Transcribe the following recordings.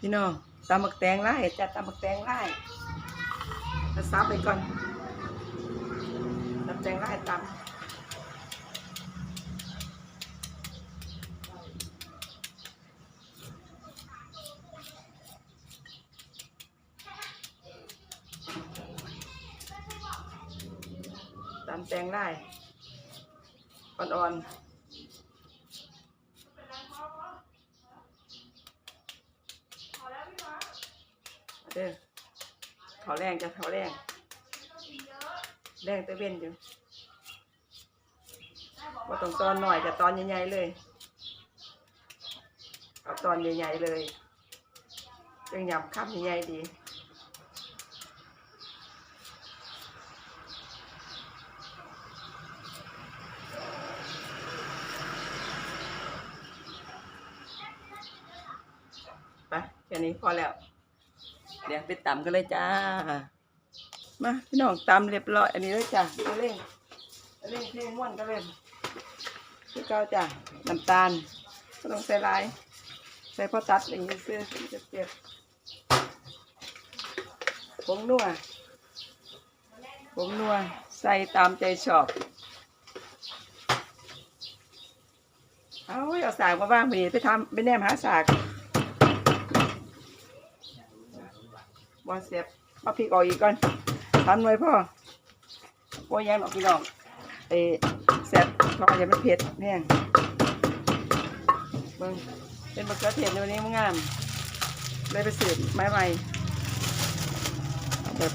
พี่น้องตำบักแตงไล่จัดตำบักแตงไล่จะซับไปก่อนตำแตงไล่ตำตำแตงไล่อ่อนๆ เด้อเขาแรงจะเขาแรงแรงตะเว้นอยู่ว่าต้องตอนหน่อยกับตอนใหญ่ๆเลยเอาตอนใหญ่ๆเลยยังยำข้ามใหญ่ๆดีไปแค่นี้พอแล้ว เดี๋ยวไปตำกันเลยจ้า มาพี่น้องตำเรียบร้อย อันนี้เลยจ้ะเอาเร่งเร่งเพลงม่วนก็เล่นพี่เก้าจ้ะน้ำตาลก็ต้องใส่ลาย ใส่พอตัดอย่างนี้เสื้อจะเจ็บผงนัวผงนัวใส่ตามใจชอบเอาเอาสากมาบ้างไปไปทำไปแนมหาสาก บอเสียบเอาพริกออกอีกก่อนทำหน่อยพ่อโอ้ยยังหรอกพี่น้องเอแซ่บพออย่ามันเผ็ดแห้งเบิ่งเป็นมะเขือเทศในวันนี้มันงามเลยไปสืบไม้ใหม่แบบ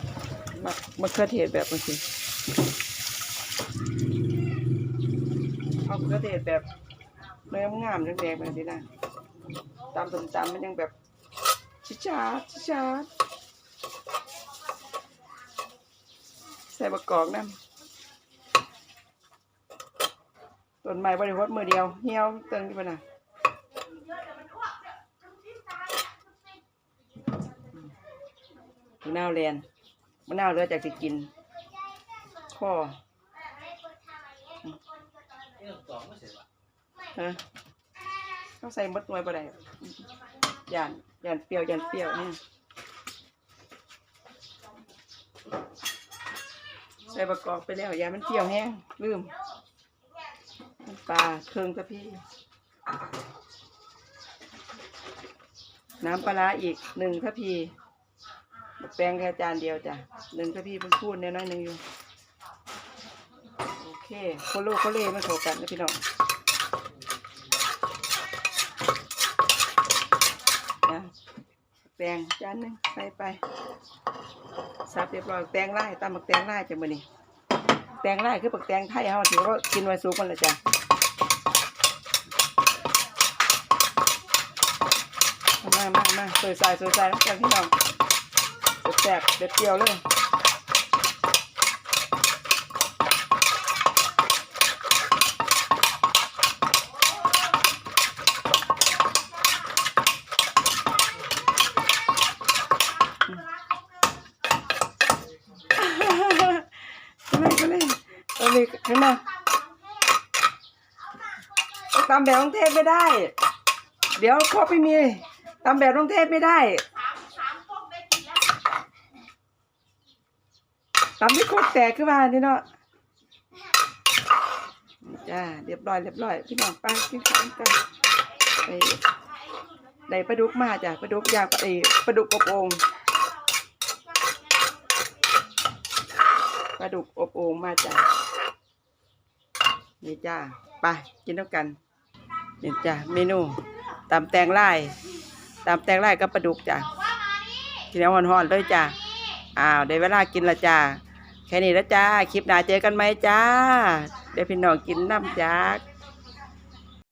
มะเขือเทศแบบนี้สิเอามะเขือเทศแบบเนื้อมันงามแดงๆแบบนี้นะตามส้มตำมันยังแบบชิชาชิชาด ใส่บะกอกน้ำต้นไม้บริวดมือเดียวเหี่ยวเติงที่ปะน่ะมะนาวเรียนมะนาวเลือจากสิกินข้อฮะเขาใส่มดน่วยปะไดย่านย่านเปรี้ยวย่านเปรี้ยวนี่ ใส่ประกอบไปแล้วยามันเปรี้ยวแห้งลืมน้ำปลาเครื่องกะพี่น้ำปลาอีกหนึ่งกะพีแปลงแค่จานเดียวจ้ะหนึ่งกะพีเพิ่งพูดแน่น้อยหนึ่งอยู่โอเคโคโลโคเล่ไม่เข้ากันนะพี่น้องนะแปลงจานหนึ่งใส่ไป สับเรียบร้อยแตงไร่ตำบักแตงไร่จ้ะมื้อนี้แตงไร่คือบักแตงไทยเฮาถือว่ากินไว้สุกมันละจ้ะมามามาสวยใส่สวยใส่แล้วกันพี่น้องแซ่บเด็ดเดียวเลยก็เลยก็เลย ตอนนี้เห็นไหมตำแบบกรุงเทพไม่ได้ เดี๋ยวพอไม่มีตำแบบกรุงเทพไม่ได้ตำที่โคตรแตกขึ้นมานี่เนาะจ้าเรียบร้อยเรียบร้อยพี่น้องไปกินข้าวกันไปได้ปลาดุกมาจ้ะปลาดุกย่างไอปลาดุกอบองปลาดุกอบองมาจ้ะ นี่จ้าไปกินด้วยกันนี่จ้าเมนูตำแตงไล่ตำแตงไล่กับปลาดุกจ้ากินแล้วหอนๆเลยจ้าอ้าวได้เวลากินละจ้าแค่นี้แล้วจ้าคลิปหน้าเจอกันไหมจ้าเดี๋ยวพี่น้องกินน้ำจาก